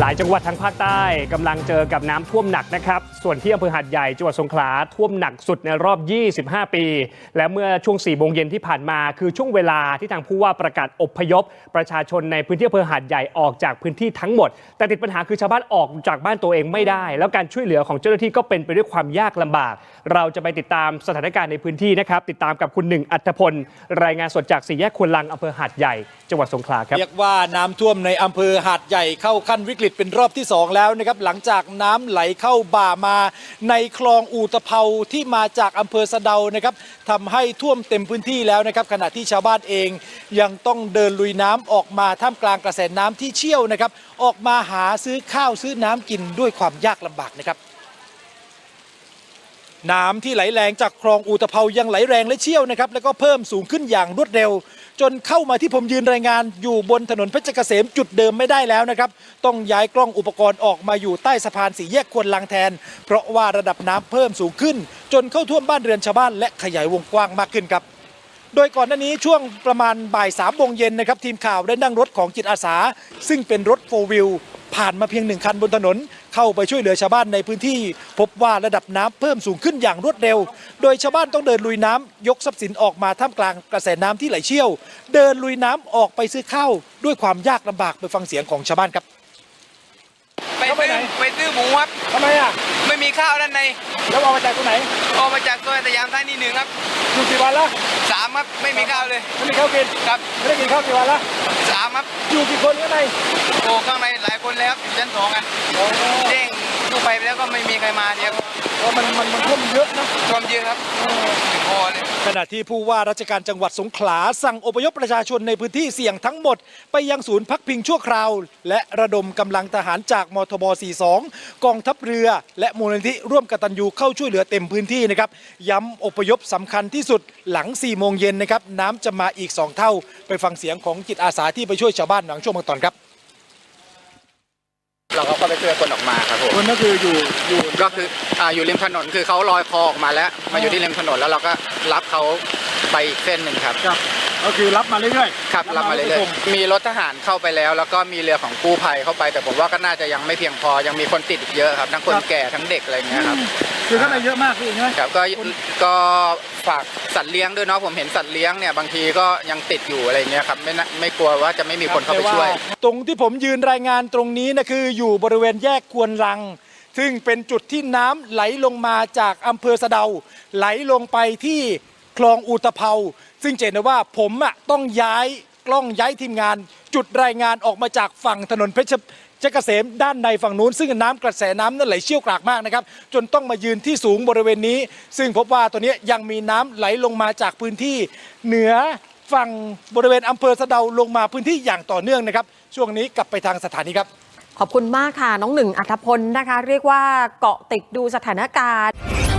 หลายจังหวัดทางภาคใต้กำลังเจอกับน้ำท่วมหนักนะครับ ส่วนที่อำเภอหาดใหญ่จังหวัดสงขลาท่วมหนักสุดในรอบ 25 ปี และเมื่อช่วง 4 โมงเย็นที่ผ่านมา คือช่วงเวลาที่ทางผู้ว่าประกาศอบพยพ ประชาชนในพื้นที่อำเภอหาดใหญ่ออกจากพื้นที่ทั้งหมด แต่ติดปัญหาคือชาวบ้านออกจากบ้านตัวเองไม่ได้ แล้วการช่วยเหลือของเจ้าหน้าที่ก็เป็นไปด้วยความยากลำบาก เราจะไปติดตามสถานการณ์ในพื้นที่นะครับติดตามกับคุณหนึ่งอัธพลรายงานสดจากสี่แยกควนลังอำเภอหาดใหญ่จังหวัดสงขลาครับเรียกว่าน้ำท่วมในอำเภอหาดใหญ่เข้าขั้นวิกฤตเป็นรอบที่ 2 แล้วนะครับหลังจากน้ำไหลเข้าบ่ามา ในคลองอูตะเภาที่มาจากอำเภอสะเดานะครับทำให้ท่วมเต็มพื้นที่แล้วนะครับขณะที่ชาวบ้านเองยังต้องเดินลุยน้ำออกมาท่ามกลางกระแสน้ำที่เชี่ยวนะครับออกมาหาซื้อข้าวซื้อน้ำกินด้วยความยากลำบากนะครับน้ำที่ไหลแรงจากคลองอูตะเภายังไหลแรงและเชี่ยวนะครับแล้วก็เพิ่มสูงขึ้นอย่างรวดเร็ว จนเข้ามาที่ผมยืนรายงานอยู่บนถนนเพชรเกษมจุดเดิมไม่ได้แล้วนะครับ ต้องย้ายกล้องอุปกรณ์ออกมาอยู่ใต้สะพานสีแยกควนลังแทน เพราะว่าระดับน้ำเพิ่มสูงขึ้น จนเข้าท่วมบ้านเรือนชาวบ้านและขยายวงกว้างมากขึ้นครับโดยก่อนหน้านี้ช่วงประมาณบ่ายสามโมงเย็นนะครับ ทีมข่าวได้นั่งรถของจิตอาสา ซึ่งเป็นรถโฟวิล ผ่านมาเพียงหนึ่งคันบนถนน เข้าไปช่วยเหลือชาวบ้านในพื้นที่ พบว่าระดับน้ำเพิ่มสูงขึ้นอย่างรวดเร็ว โดยชาวบ้านต้องเดินลุยน้ำยกทรัพย์สินออกมาท่ามกลางกระแสน้ำที่ไหลเชี่ยว เดินลุยน้ำออกไปซื้อข้าวด้วยความยากลำบากไปฟังเสียงของชาวบ้านครับไปแล้วไปซื้อไหนไปซื้อหมูครับทำไมอะไม่มีข้าวด้านในแล้วเอามาจากตรงไหนออกมาจากซอยสยามท่านีหนึ่งครับอยู่กี่วันละสามครับไม่มีข้าวเลยไม่มีข้าวกินครับไม่ได้กินข้าวกี่วันละสามครับอยู่กี่คนข้างในโอ้ข้างในหลาย คนแล้วอยู่ชั้นสองกันแจ้งกู้ภัยไปแล้วก็ไม่มีใครมาเดียวมันมันมันท่วมเยอะนะท่วมเยอะครับถึงคอเลยขณะที่ผู้ว่าราชการจังหวัดสงขลาสั่งอพยพประชาชนในพื้นที่เสี่ยงทั้งหมด ไปยังศูนย์พักพิงชั่วคราว และระดมกำลังทหารจากมทบ 42 กองทัพเรือ และมูลนิธิร่วมกตัญญูเข้าช่วยเหลือเต็มพื้นที่นะครับย้ำอพยพสำคัญที่สุดหลัง 4 โมงเย็นนะครับน้ำจะมาอีก 2 เท่า ไปฟังเสียงของจิตอาสาที่ไปช่วยชาวบ้านหลังช่วงเมื่อตอนครับ เราก็ไปช่วยคนออกมาครับผมคนก็คืออยู่อยู่ก็คืออ่าอยู่ริมถนนคือเขาลอยคอออกมาแล้ว มาอยู่ที่ริมถนนแล้วเราก็รับเขาไปอีกเส้นหนึ่งครับ ก็คือรับมาเรื่อยครับรับมาเรื่อยๆมีรถทหารเข้าไปแล้ว แล้วก็มีเรือของกู้ภัยเข้าไป แต่ผมว่าก็น่าจะยังไม่เพียงพอยังมีคนติดอีกเยอะครับ ทั้งคนแก่ทั้งเด็กอะไรอย่างเงี้ยครับคือข้างในเยอะมากพี่ใช่ไหมครับก็ก็ฝากสัตว์เลี้ยงด้วยเนาะผมเห็นสัตว์เลี้ยงเนี่ยบางทีก็ยังติดอยู่อะไรอย่างเงี้ยครับไม่น่าไม่กลัวว่าจะไม่มีคนเข้าไปช่วย ตรงที่ผมยืนรายงานตรงนี้นะคืออยู่บริเวณแยกควนลัง ซึ่งเป็นจุดที่น้ำไหลลงมาจากอำเภอสะเดา ไหลลงไปที่ คลองอูตเภาซึ่งเจนได้ว่าผมอะต้องย้ายกล้องย้ายทีมงาน จุดรายงานออกมาจากฝั่งถนนเพชรเพชรเกษมด้านในฝั่งนู้น ซึ่งน้ำกระแสน้ำนั้นไหลเชี่ยวกรากมากนะครับ จนต้องมายืนที่สูงบริเวณนี้ ซึ่งพบว่าตัวนี้ยังมีน้ำไหลลงมาจากพื้นที่เหนือฝั่งบริเวณอำเภอสะเดาลงมาพื้นที่อย่างต่อเนื่องนะครับ ช่วงนี้กลับไปทางสถานีครับ ขอบคุณมากค่ะ น้องหนึ่งอัธพลนะคะ เรียกว่าเกาะติดดูสถานการณ์